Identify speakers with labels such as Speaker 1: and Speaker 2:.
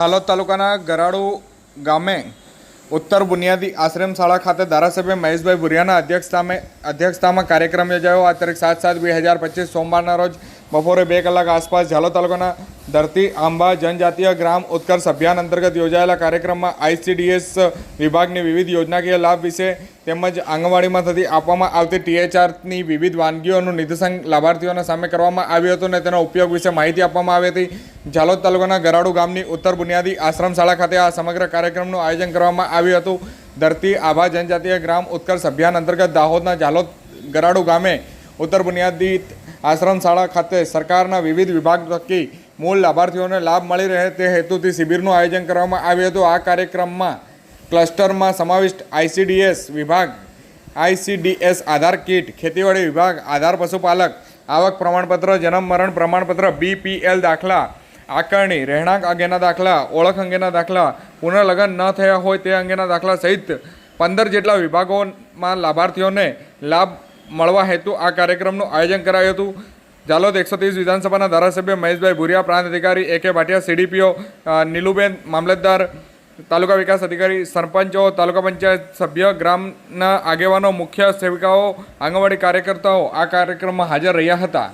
Speaker 1: હાલોદ તાલુકાના ગરાડુ ગામે ઉત્તર બુનિયાદી આશ્રમ શાળા ખાતે ધારાસભ્ય મહેશભાઈ ભુરિયાના અધ્યક્ષતામાં અધ્યક્ષતામાં કાર્યક્રમ યોજાયો. આ તારીખ સાત સાત બે હજાર પચીસ સોમવારના રોજ બપોરે બે કલાક આસપાસ ઝાલોદ તાલુકાના ધરતી આંબા જનજાતીય ગ્રામ ઉત્કર્ષ અભિયાન અંતર્ગત યોજાયેલા કાર્યક્રમમાં આઈસીડીએસ વિભાગની વિવિધ યોજનાકીય લાભ વિશે તેમજ આંગણવાડીમાં થતી આપવામાં આવતી ટીએચઆરની વિવિધ વાનગીઓનું નિદર્શન લાભાર્થીઓના સામે કરવામાં આવ્યું હતું અને તેનો ઉપયોગ વિશે માહિતી આપવામાં આવી હતી. ઝાલોદ તાલુકાના ગરાડુ ગામની ઉત્તર બુનિયાદી આશ્રમ શાળા ખાતે આ સમગ્ર કાર્યક્રમનું આયોજન કરવામાં આવ્યું હતું. ધરતી આભા જનજાતીય ગ્રામ ઉત્કર્ષ અભિયાન અંતર્ગત દાહોદના ઝાલોદ ગરાડુ ગામે ઉત્તર બુનિયાદી આશ્રમ શાળા ખાતે સરકારના વિવિધ વિભાગ થકી મૂળ લાભાર્થીઓને લાભ મળી રહે તે હેતુથી શિબિરનું આયોજન કરવામાં આવ્યું હતું. આ કાર્યક્રમમાં ક્લસ્ટરમાં સમાવિષ્ટ આઈસીડીએસ વિભાગ આઈસીડીએસ આધાર કીટ, ખેતીવાડી વિભાગ, આધાર પશુપાલક, આવક પ્રમાણપત્ર, જન્મ મરણ પ્રમાણપત્ર બીપીએલ દાખલા, આકારણી, રહેણાંક અંગેના દાખલા, ઓળખ અંગેના દાખલા, પુનર્લગ્ન ન થયા હોય તે અંગેના દાખલા સહિત પંદર જેટલા વિભાગોમાં લાભાર્થીઓને લાભ મળવા હેતુ આ કાર્યક્રમનું આયોજન કરાયું હતું. જાલોદ એકસો ત્રીસ વિધાનસભાના ધારાસભ્ય મહેશભાઈ ભુરિયા, પ્રાંત અધિકારી એ કે ભાટિયા, સીડીપીઓ નીલુબેન મામલતદાર, તાલુકા વિકાસ અધિકારી, સરપંચો, તાલુકા પંચાયત સભ્ય, ગ્રામના આગેવાનો, મુખ્ય સેવિકાઓ, આંગણવાડી કાર્યકર્તાઓ આ કાર્યક્રમમાં હાજર રહ્યા હતા.